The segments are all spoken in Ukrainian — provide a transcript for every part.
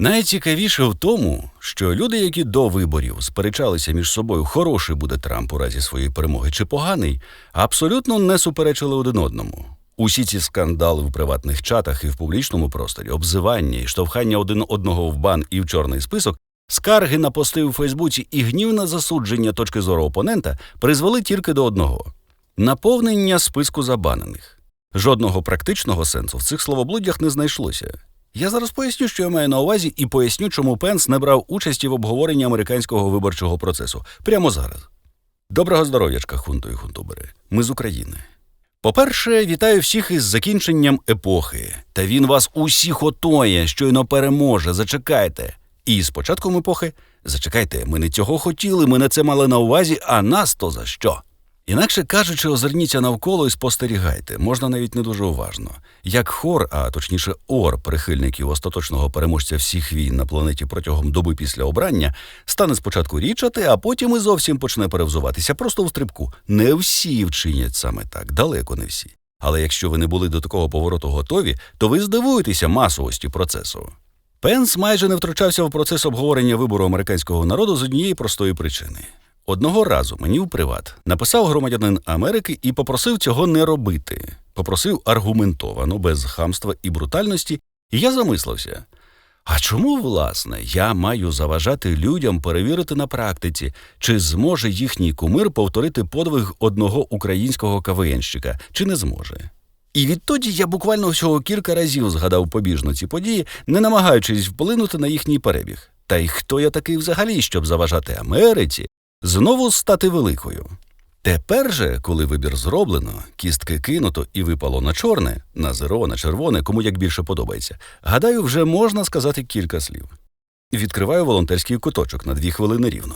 Найцікавіше в тому, що люди, які до виборів сперечалися між собою, хороший буде Трамп у разі своєї перемоги чи поганий, абсолютно не суперечили один одному. Усі ці скандали в приватних чатах і в публічному просторі, обзивання і штовхання один одного в бан і в чорний список, скарги на пости у Фейсбуці і гнівне засудження точки зору опонента призвели тільки до одного наповнення списку забанених. Жодного практичного сенсу в цих словоблуддях не знайшлося. Я зараз поясню, що я маю на увазі, і поясню, чому Пенс не брав участі в обговоренні американського виборчого процесу прямо зараз. Доброго здоров'ячка, хунту і хунтубери. Ми з України. По-перше, вітаю всіх із закінченням епохи. Та він вас усіх отоє, щойно переможе. Зачекайте. І з початком епохи зачекайте, ми не цього хотіли, ми не це мали на увазі, а нас то за що? Інакше кажучи, озирніться навколо і спостерігайте, можна навіть не дуже уважно. Як хор, а точніше ор прихильників остаточного переможця всіх війн на планеті протягом доби після обрання, стане спочатку річати, а потім і зовсім почне перевзуватися просто в стрибку. Не всі вчинять саме так, далеко не всі. Але якщо ви не були до такого повороту готові, то ви здивуєтеся масовості процесу. Пенс майже не втручався в процес обговорення вибору американського народу з однієї простої причини. Одного разу мені в приват написав громадянин Америки і попросив цього не робити. Попросив аргументовано, без хамства і брутальності, і я замислився. А чому, власне, я маю заважати людям перевірити на практиці, чи зможе їхній кумир повторити подвиг одного українського КВНщика, чи не зможе? І відтоді я буквально всього кілька разів згадав побіжно ці події, не намагаючись вплинути на їхній перебіг. Та й хто я такий взагалі, щоб заважати Америці знову стати великою? Тепер же, коли вибір зроблено, кістки кинуто і випало на чорне, на зеро, на червоне, кому як більше подобається, гадаю, вже можна сказати кілька слів. Відкриваю волонтерський куточок на дві хвилини рівно.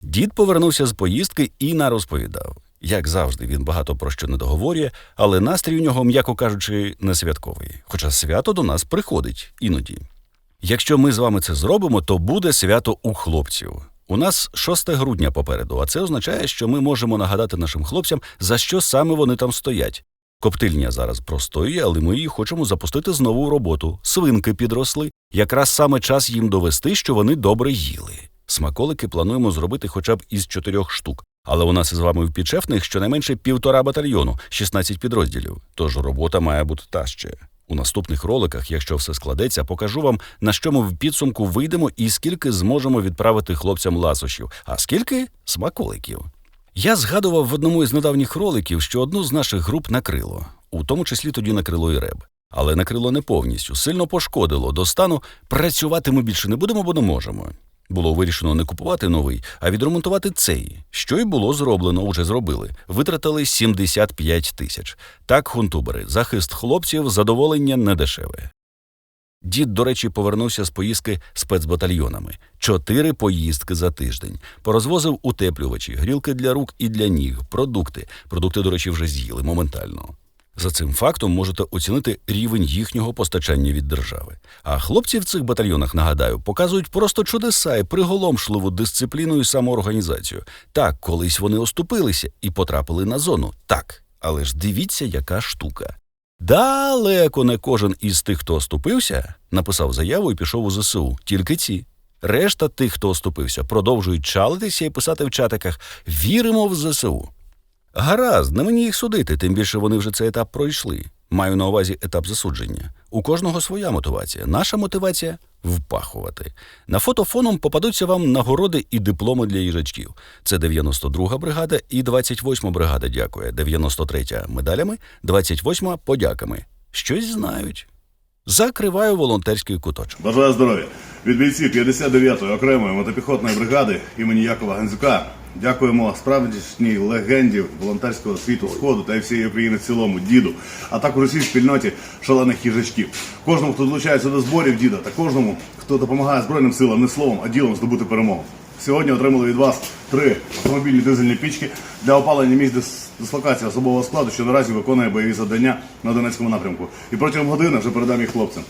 Дід повернувся з поїздки і нарозповідав. Як завжди, він багато про що не договорює, але настрій у нього, м'яко кажучи, не святковий. Хоча свято до нас приходить іноді. Якщо ми з вами це зробимо, то буде свято у хлопців. У нас 6 грудня попереду, а це означає, що ми можемо нагадати нашим хлопцям, за що саме вони там стоять. Коптильня зараз простоює, але ми її хочемо запустити знову в роботу. Свинки підросли. Якраз саме час їм довести, що вони добре їли. Смаколики плануємо зробити хоча б із чотирьох штук. Але у нас із вами в підшефних щонайменше півтора батальйону, 16 підрозділів. Тож робота має бути та ще. У наступних роликах, якщо все складеться, покажу вам, на що ми в підсумку вийдемо і скільки зможемо відправити хлопцям ласощів, а скільки смаколиків. Я згадував в одному із недавніх роликів, що одну з наших груп накрило, у тому числі тоді накрило і реб. Але накрило не повністю, сильно пошкодило до стану працювати ми більше не будемо, бо не можемо. Було вирішено не купувати новий, а відремонтувати цей. Що й було зроблено, уже зробили. Витратили 75 тисяч. Так, хунтубери, захист хлопців, задоволення недешеве. Дід, до речі, повернувся з поїздки спецбатальйонами. Чотири поїздки за тиждень. Порозвозив утеплювачі, грілки для рук і для ніг, продукти. Продукти, до речі, вже з'їли моментально. За цим фактом можете оцінити рівень їхнього постачання від держави. А хлопці в цих батальйонах, нагадаю, показують просто чудеса і приголомшливу дисципліну і самоорганізацію. Так, колись вони оступилися і потрапили на зону. Так, але ж дивіться, яка штука. Далеко не кожен із тих, хто оступився, написав заяву і пішов у ЗСУ. Тільки ці. Решта тих, хто оступився, продовжують чалитися і писати в чатиках Віримо в ЗСУ. Гаразд, не мені їх судити, тим більше вони вже цей етап пройшли. Маю на увазі етап засудження. У кожного своя мотивація. Наша мотивація впахувати. На фото фоном попадуться вам нагороди і дипломи для їжачків. Це 92-га бригада і 28-ма бригада дякує. 93-я медалями, 28-ма подяками. Щось знають. Закриваю волонтерський куточок. Бажаю здоров'я. Від бійців 59-ї окремої мотопіхотної бригади імені Якова Гандзюка. Дякуємо справжній легенді волонтерського світу Сходу та й всієї України в цілому, діду, а також усій спільноті шалених їжачків. Кожному, хто долучається до зборів діда, та кожному, хто допомагає Збройним силам не словом, а ділом здобути перемогу. Сьогодні отримали від вас три автомобільні дизельні пічки для опалення місць дис- дислокації особового складу, що наразі виконує бойові завдання на Донецькому напрямку. І протягом години вже передам їх хлопцям.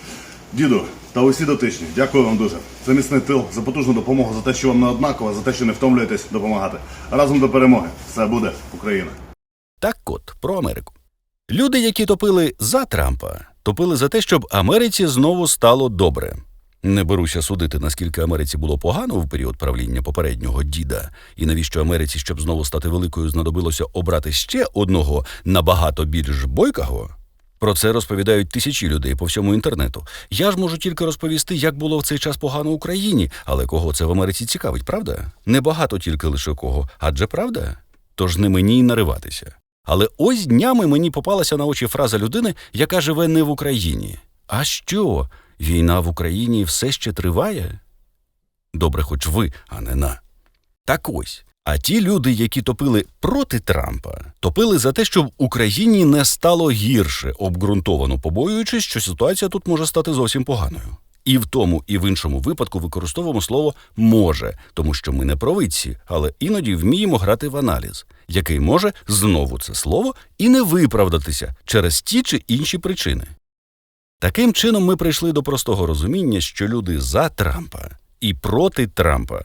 Діду та усі дотичні, дякую вам дуже за міцний тил, за потужну допомогу, за те, що вам не однаково, за те, що не втомлюєтесь допомагати. Разом до перемоги. Все буде Україна. Так от про Америку. Люди, які топили за Трампа, топили за те, щоб Америці знову стало добре. Не беруся судити, наскільки Америці було погано в період правління попереднього діда, і навіщо Америці, щоб знову стати великою, знадобилося обрати ще одного набагато більш бойкого. Про це розповідають тисячі людей по всьому інтернету. Я ж можу тільки розповісти, як було в цей час погано Україні, але кого це в Америці цікавить, правда? Небагато тільки лише кого, адже правда? Тож не мені й нариватися. Але ось днями мені попалася на очі фраза людини, яка живе не в Україні. А що? Війна в Україні все ще триває? Добре, хоч ви, а не на. Так ось. А ті люди, які топили проти Трампа, топили за те, щоб Україні не стало гірше, обґрунтовано побоюючись, що ситуація тут може стати зовсім поганою. І в тому, і в іншому випадку використовуємо слово може, тому що ми не провидці, але іноді вміємо грати в аналіз, який може знову це слово і не виправдатися через ті чи інші причини. Таким чином, ми прийшли до простого розуміння, що люди за Трампа і проти Трампа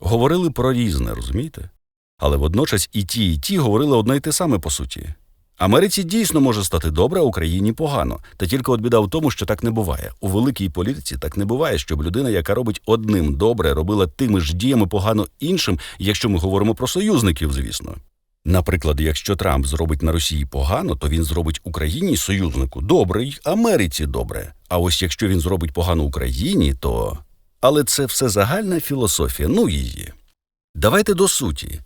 говорили про різне, розумієте? Але водночас і ті, і ті говорили одне й те саме по суті. Америці дійсно може стати добре, а Україні погано. Та тільки от біда в тому, що так не буває. У великій політиці так не буває, щоб людина, яка робить одним добре, робила тими ж діями погано іншим, якщо ми говоримо про союзників, звісно. Наприклад, якщо Трамп зробить на Росії погано, то він зробить Україні союзнику добре й Америці добре. А ось якщо він зробить погано Україні, то. Але це все загальна філософія, ну її. Давайте до суті.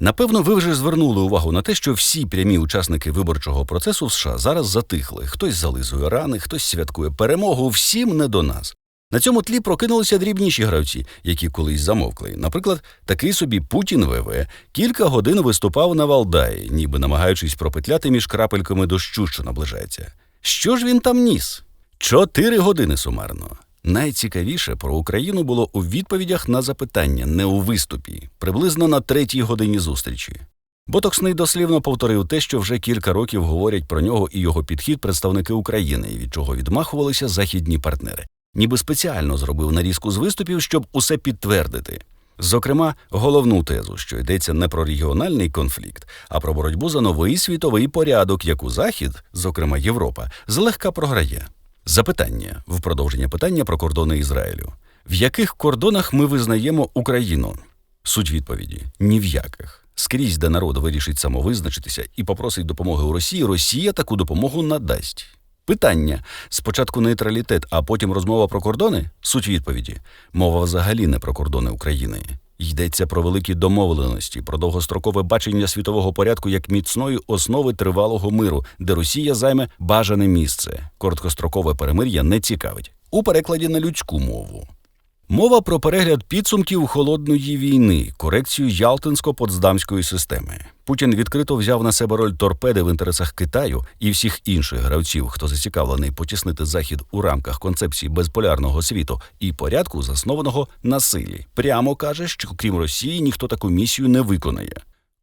Напевно, ви вже звернули увагу на те, що всі прямі учасники виборчого процесу в США зараз затихли. Хтось зализує рани, хтось святкує перемогу, всім не до нас. На цьому тлі прокинулися дрібніші гравці, які колись замовкли. Наприклад, такий собі Путін ВВ кілька годин виступав на Валдаї, ніби намагаючись пропетляти між крапельками дощу, що наближається. Що ж він там ніс? Чотири години сумарно. Найцікавіше про Україну було у відповідях на запитання, не у виступі, приблизно на третій годині зустрічі. Ботоксний дослівно повторив те, що вже кілька років говорять про нього і його підхід представники України, від чого відмахувалися західні партнери. Ніби спеціально зробив нарізку з виступів, щоб усе підтвердити. Зокрема, головну тезу, що йдеться не про регіональний конфлікт, а про боротьбу за новий світовий порядок, яку Захід, зокрема Європа, злегка програє. Запитання в продовження питання про кордони Ізраїлю. В яких кордонах ми визнаємо Україну? Суть відповіді ні в яких. Скрізь, де народ вирішить самовизначитися і попросить допомоги у Росії, Росія таку допомогу надасть. Питання спочатку нейтралітет, а потім розмова про кордони? Суть відповіді мова взагалі не про кордони України. Йдеться про великі домовленості, про довгострокове бачення світового порядку як міцної основи тривалого миру, де Росія займе бажане місце. Короткострокове перемир'я не цікавить. У перекладі на людську мову. Мова про перегляд підсумків холодної війни, корекцію Ялтинсько-Потсдамської системи. Путін відкрито взяв на себе роль торпеди в інтересах Китаю і всіх інших гравців, хто зацікавлений потіснити захід у рамках концепції безполярного світу і порядку, заснованого на силі. Прямо каже, що крім Росії ніхто таку місію не виконає.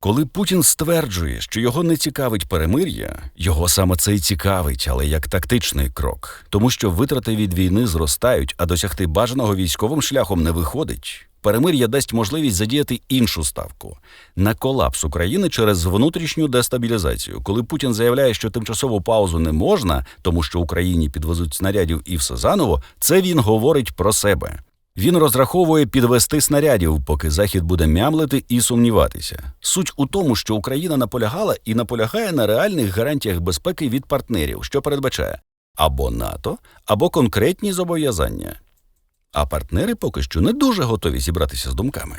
Коли Путін стверджує, що його не цікавить перемир'я, його саме це й цікавить, але як тактичний крок, тому що витрати від війни зростають, а досягти бажаного військовим шляхом не виходить. Перемир'я дасть можливість задіяти іншу ставку на колапс України через внутрішню дестабілізацію. Коли Путін заявляє, що тимчасову паузу не можна, тому що Україні підвезуть снарядів і все заново, це він говорить про себе. Він розраховує підвести снарядів, поки Захід буде мямлити і сумніватися. Суть у тому, що Україна наполягала і наполягає на реальних гарантіях безпеки від партнерів, що передбачає або НАТО, або конкретні зобов'язання. А партнери поки що не дуже готові зібратися з думками.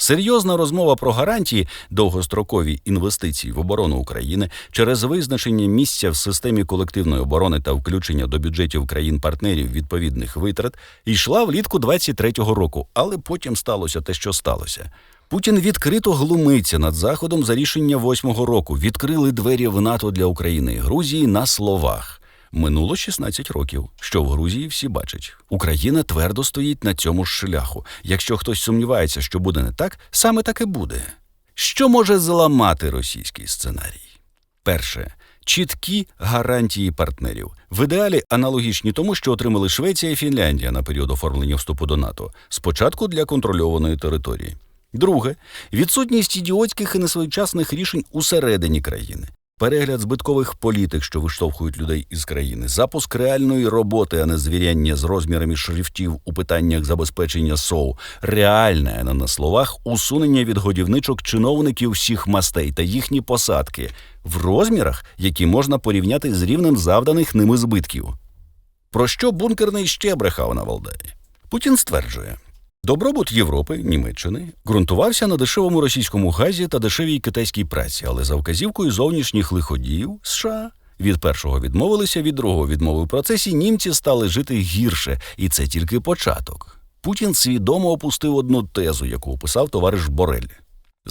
Серйозна розмова про гарантії довгострокові інвестиції в оборону України через визначення місця в системі колективної оборони та включення до бюджетів країн-партнерів відповідних витрат йшла влітку 23-го року, але потім сталося те, що сталося. Путін відкрито глумиться над заходом за рішення восьмого року. Відкрили двері в НАТО для України і Грузії на словах. Минуло 16 років, що в Грузії всі бачать. Україна твердо стоїть на цьому ж шляху. Якщо хтось сумнівається, що буде не так, саме так і буде. Що може зламати російський сценарій? Перше. Чіткі гарантії партнерів в ідеалі аналогічні тому, що отримали Швеція і Фінляндія на період оформлення вступу до НАТО, спочатку для контрольованої території. Друге відсутність ідіотських і несвоєчасних рішень усередині країни. Перегляд збиткових політик, що виштовхують людей із країни, запуск реальної роботи, а не звіряння з розмірами шрифтів у питаннях забезпечення СОУ, реальне, а не на словах, усунення від годівничок чиновників всіх мастей та їхні посадки в розмірах, які можна порівняти з рівнем завданих ними збитків. Про що бункерний ще брехав на Валдаї? Путін стверджує. Добробут Європи, Німеччини ґрунтувався на дешевому російському газі та дешевій китайській праці, але за вказівкою зовнішніх лиходіїв США від першого відмовилися, від другого відмови в процесі німці стали жити гірше, і це тільки початок. Путін свідомо опустив одну тезу, яку описав товариш Борель.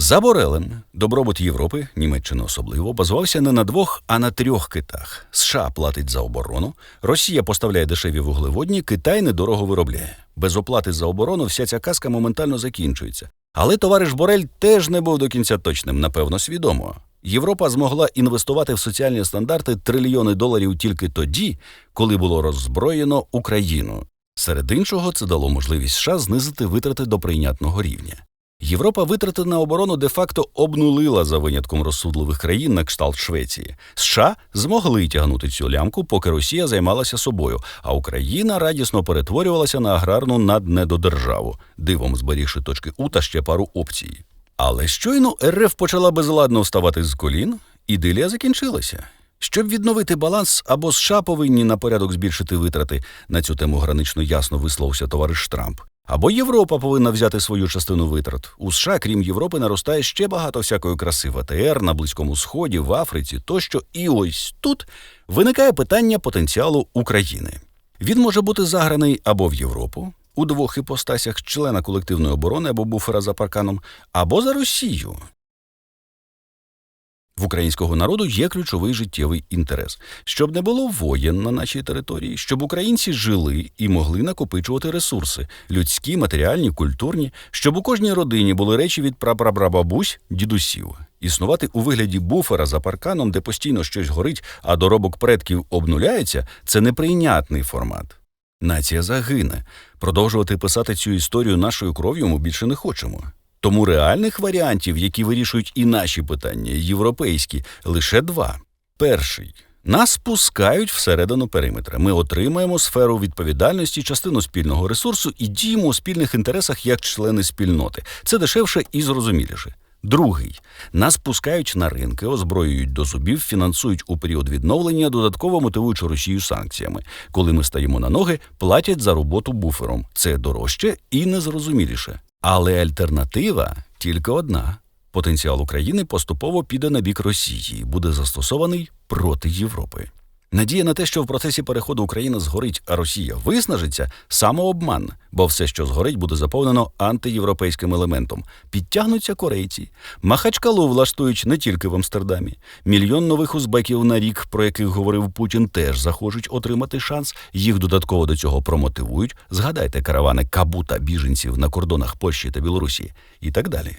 За Борелем добробут Європи, Німеччини особливо, базувався не на двох, а на трьох китах. США платить за оборону, Росія поставляє дешеві вуглеводні, Китай недорого виробляє. Без оплати за оборону вся ця казка моментально закінчується. Але товариш Борель теж не був до кінця точним, напевно, свідомо. Європа змогла інвестувати в соціальні стандарти трильйони доларів тільки тоді, коли було роззброєно Україну. Серед іншого, це дало можливість США знизити витрати до прийнятного рівня. Європа витрати на оборону де-факто обнулила за винятком розсудливих країн на кшталт Швеції. США змогли тягнути цю лямку, поки Росія займалася собою, а Україна радісно перетворювалася на аграрну наднедодержаву, дивом зберігши точки У та ще пару опцій. Але щойно РФ почала безладно вставати з колін, ідилія закінчилася. Щоб відновити баланс, або США повинні на порядок збільшити витрати на цю тему гранично ясно висловився товариш Трамп. Або Європа повинна взяти свою частину витрат. У США, крім Європи, наростає ще багато всякої краси в АТР, на Близькому Сході, в Африці тощо. І ось тут виникає питання потенціалу України. Він може бути заграний або в Європу у двох іпостасях члена колективної оборони або буфера за парканом, або за Росію. В українського народу є ключовий життєвий інтерес, щоб не було воєн на нашій території, щоб українці жили і могли накопичувати ресурси людські, матеріальні, культурні, щоб у кожній родині були речі від прапрабабабусь, дідусів. Існувати у вигляді буфера за парканом, де постійно щось горить, а доробок предків обнуляється, це неприйнятний формат. Нація загине. Продовжувати писати цю історію нашою кров'ю ми більше не хочемо. Тому реальних варіантів, які вирішують і наші питання, європейські, лише два. Перший. Нас пускають всередину периметра. Ми отримаємо сферу відповідальності, частину спільного ресурсу і діємо у спільних інтересах як члени спільноти. Це дешевше і зрозуміліше. Другий нас пускають на ринки, озброюють до зубів, фінансують у період відновлення, додатково мотивуючи Росію санкціями. Коли ми стаємо на ноги, платять за роботу буфером. Це дорожче і незрозуміліше. Але альтернатива тільки одна: потенціал України поступово піде на бік Росії буде застосований проти Європи. Надія на те, що в процесі переходу Україна згорить, а Росія виснажиться самообман, бо все, що згорить, буде заповнено антиєвропейським елементом. Підтягнуться корейці, махачкалу влаштують не тільки в Амстердамі. Мільйон нових узбеків на рік, про яких говорив Путін, теж захочуть отримати шанс. Їх додатково до цього промотивують. Згадайте каравани кабута біженців на кордонах Польщі та Білорусі і так далі.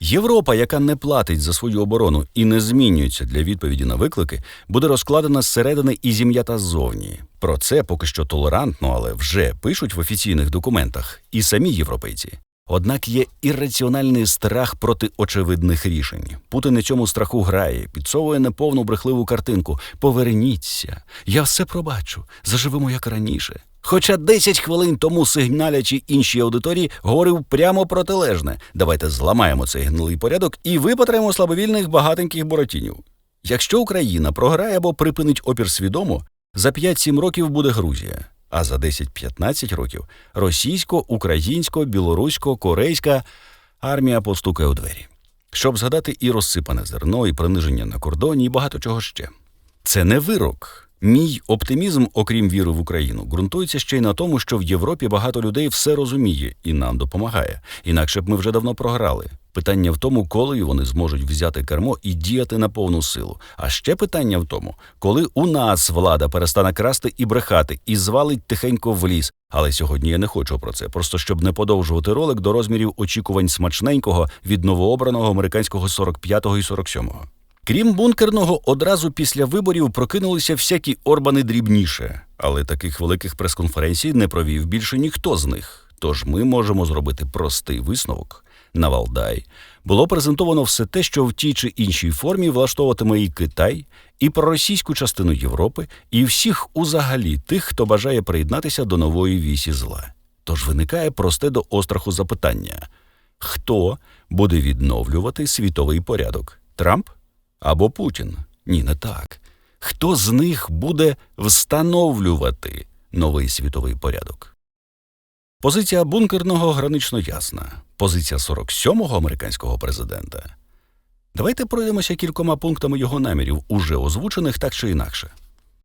Європа, яка не платить за свою оборону і не змінюється для відповіді на виклики, буде розкладена зсередини і зім'ята ззовні. Про це поки що толерантно, але вже пишуть в офіційних документах і самі європейці. Однак є ірраціональний страх проти очевидних рішень. Путін на цьому страху грає, підсовує неповну брехливу картинку. Поверніться, я все пробачу, заживемо як раніше. Хоча 10 хвилин тому сигналячи іншій аудиторії говорив прямо протилежне. Давайте зламаємо цей гнилий порядок і випатримо слабовільних багатеньких буратінів. Якщо Україна програє або припинить опір свідомо, за 5-7 років буде Грузія, а за 10-15 років російсько, українсько, білорусько, корейська армія постукає у двері. Щоб згадати і розсипане зерно, і приниження на кордоні, і багато чого ще. Це не вирок. Мій оптимізм, окрім віри в Україну, ґрунтується ще й на тому, що в Європі багато людей все розуміє і нам допомагає. Інакше б ми вже давно програли. Питання в тому, коли вони зможуть взяти кермо і діяти на повну силу. А ще питання в тому, коли у нас влада перестане красти і брехати, і звалить тихенько в ліс. Але сьогодні я не хочу про це, просто щоб не подовжувати ролик до розмірів очікувань смачненького від новообраного американського 45-го і 47-го. Крім бункерного, одразу після виборів прокинулися всякі орбани дрібніше, але таких великих прес-конференцій не провів більше ніхто з них. Тож ми можемо зробити простий висновок. на Валдай було презентовано все те, що в тій чи іншій формі влаштовуватиме і Китай, і проросійську частину Європи, і всіх узагалі тих, хто бажає приєднатися до нової вісі зла. Тож виникає просте до остраху запитання: хто буде відновлювати світовий порядок? Трамп або Путін? Ні, не так. Хто з них буде встановлювати новий світовий порядок? Позиція бункерного гранично ясна. Позиція 47-го американського президента. Давайте пройдемося кількома пунктами його намірів, уже озвучених так чи інакше.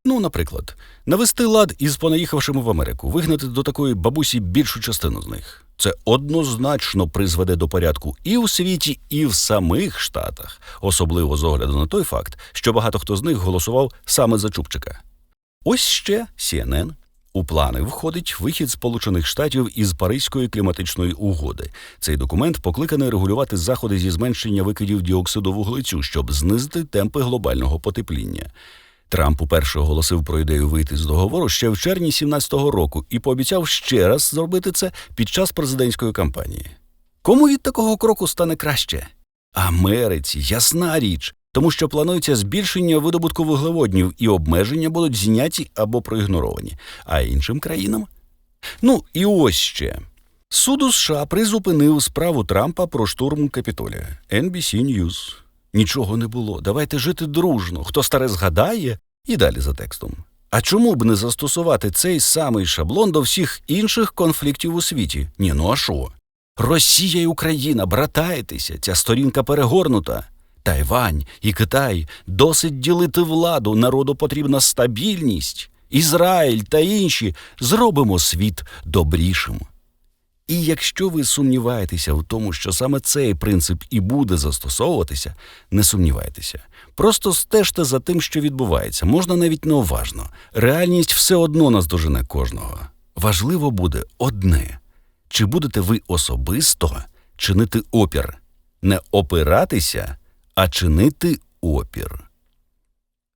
Ну, наприклад, навести лад із понаїхавшими в Америку, вигнати до такої бабусі більшу частину з них. Це однозначно призведе до порядку і у світі, і в самих штатах, особливо з огляду на той факт, що багато хто з них голосував саме за Чупчика. Ось ще CNN. У плани входить вихід Сполучених Штатів із Паризької кліматичної угоди. Цей документ покликаний регулювати заходи зі зменшення викидів діоксиду вуглецю, щоб знизити темпи глобального потепління. Трамп уперше оголосив про ідею вийти з договору ще в червні 17-го року і пообіцяв ще раз зробити це під час президентської кампанії. Кому від такого кроку стане краще? Америці, ясна річ, тому що планується збільшення видобутку вуглеводнів і обмеження будуть зняті або проігноровані, а іншим країнам. Ну і ось ще. Суд у США призупинив справу Трампа про штурм Капітолія. NBC News. Нічого не було. Давайте жити дружно. Хто старе згадає, і далі за текстом. А чому б не застосувати цей самий шаблон до всіх інших конфліктів у світі? Ні, ну а що? Росія і Україна, братайтеся, ця сторінка перегорнута. Тайвань і Китай досить ділити владу, народу потрібна стабільність. Ізраїль та інші зробимо світ добрішим. І якщо ви сумніваєтеся в тому, що саме цей принцип і буде застосовуватися, не сумнівайтеся. Просто стежте за тим, що відбувається, можна навіть неуважно. Реальність все одно наздожене кожного. Важливо буде одне: чи будете ви особисто чинити опір, не опиратися, а чинити опір.